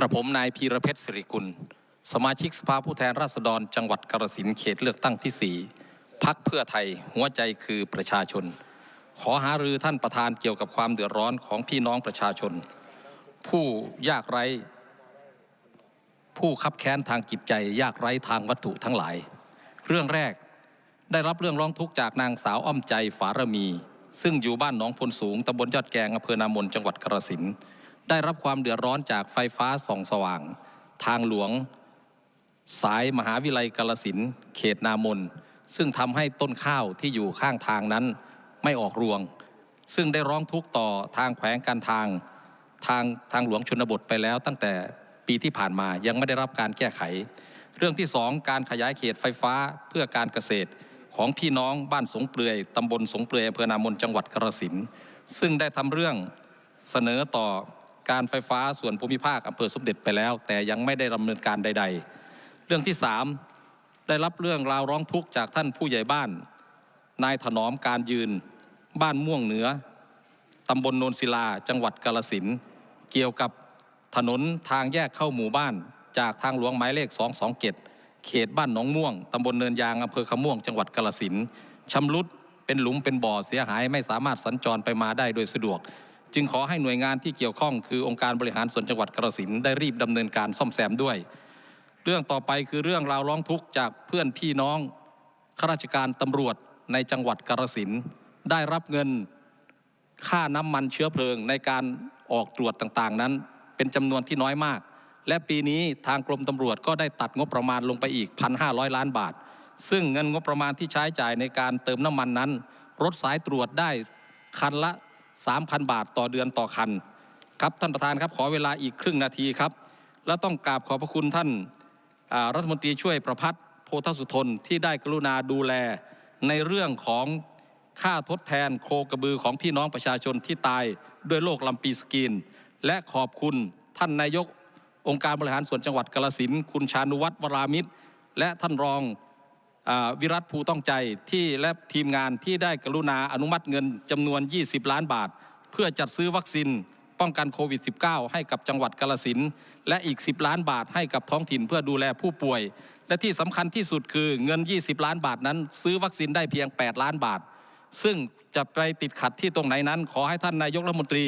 กระผมนายพีระเพชรสิริกุล สมาชิกสภาผู้แทนราษฎร จังหวัดกาฬสินเขตเลือกตั้งที่4พักเพื่อไทยหัวใจคือประชาชน ขอหารือท่านประธานเกี่ยวกับความเดือดร้อนของพี่น้องประชาชน ผู้ยากไร้ ผู้คับแค้นทางจิตใจ ยากไร้ทางวัตถุทั้งหลาย เรื่องแรกได้รับเรื่องร้องทุกข์จากนางสาวอ้อมใจฝารมี ซึ่งอยู่บ้านหนองพลสูงตำบลยอดแกงอำเภอนามนจังหวัดกระสินธุ์ ได้รับความเดือดร้อนจากไฟฟ้าส่องสว่าง ทางหลวง สายมหาวิทยาลัยกาลสินเขตนามน ซึ่งทำให้ต้นข้าวที่อยู่ข้างทางนั้นไม่ออกรวง ซึ่งได้ร้องทุกข์ต่อทางแขวงการทางทางทางหลวงชนบทไปแล้วตั้งแต่ปีที่ผ่านมายังไม่ได้รับการแก้ไข เรื่องที่สองการขยายเขตไฟฟ้าเพื่อการเกษตรของพี่น้องบ้านสงเปลือยตำบลสงเปลือยอำเภอนามนจังหวัดกระสินซึ่งได้ทำเรื่องเสนอต่อ การไฟฟ้าส่วนภูมิภาคอำเภอสมเด็จไปแล้ว แต่ยังไม่ได้ดำเนินการใด ๆ เรื่องที่สามได้รับเรื่องราวร้องทุกข์จากท่านผู้ใหญ่บ้าน นายถนอมการยืน บ้านม่วงเหนือตำบลโนนศิลา จังหวัดกาลสิณ์เกี่ยวกับถนนทางแยกเข้าหมู่บ้าน จากทางหลวงหมายเลข 227 เขตบ้านหนองม่วงตำบลเนินยางอำเภอขม่วงจังหวัดกาลสิณ์ชำรุดเป็นหลุมเป็นบ่อเสียหายไม่สามารถสัญจรไปมาได้โดยสะดวก จึงขอให้หน่วยงานที่เกี่ยวข้องคือองค์การบริหารส่วนจังหวัดกาลสินได้รีบดำเนินการซ่อมแซมด้วย เรื่องต่อไปคือเรื่องราวร้องทุกข์จากเพื่อนพี่น้องข้าราชการตำรวจในจังหวัดกาฬสินได้รับเงินค่าน้ำมันเชื้อเพลิงในการออกตรวจต่างๆ นั้น เป็นจำนวนที่น้อยมาก และปีนี้ทางกรมตำรวจก็ได้ตัดงบประมาณลงไปอีก 1,500 ล้านบาท ซึ่งเงินงบประมาณที่ใช้จ่ายในการเติมน้ำมันนั้น รถสายตรวจได้คันละ 3,000 บาทต่อเดือนต่อคันครับท่านประธานครับขอเวลาอีกครึ่งนาทีครับ และต้องกราบขอบพระคุณท่านารัฐมนตรีช่วยประพัฒโพธสุทนที่ได้กรุณาดูแลในเรื่องของค่าทดแทนโคกระบือของพี่น้องประชาชนที่ตายด้วยโรคลำปีสกินและขอบคุณท่านนายกองค์การบริหารส่วนจังหวัดกาลสินคุณชานุวัตรวรามิตร และท่านรอง วิรัตภูต้องใจที่และทีมงานที่ได้กรุณาอนุมัติเงินจำนวน 20 ล้านบาท เพื่อจัดซื้อวัคซีนป้องกันโควิด -19 ให้กับจังหวัดกาลสินและอีก 10 ล้านบาทให้กับท้องถิ่นเพื่อดูแลผู้ป่วย และที่สำคัญที่สุดคือเงิน 20 ล้านบาทนั้น ซื้อวัคซีนได้เพียง 8 ล้านบาท ซึ่งจะไปติดขัดที่ตรงไหนนั้น ขอให้ท่านนายกรัฐมนตรี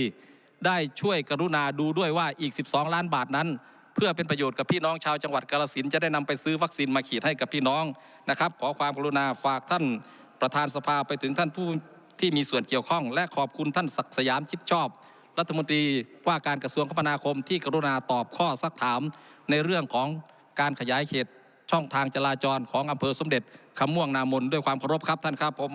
ได้ช่วยกรุณาดูด้วยว่าอีก 12 ล้านบาทนั้น เพื่อเป็นประโยชน์กับพี่น้องชาวจังหวัดกาฬสินจะได้นำไปซื้อวัคซีนมาฉีดให้กับพี่น้องนะครับ ขอความกรุณาฝากท่านประธานสภาไปถึงท่านผู้ที่มีส่วนเกี่ยวข้อง และขอบคุณท่านศักดิ์สยามชิดชอบ รัฐมนตรีว่าการกระทรวงคมนาคมที่กรุณาตอบข้อซักถามในเรื่องของการขยายเขตช่องทางจราจรของอำเภอสมเด็จคำม่วงนามนด้วยความเคารพครับท่านครับผม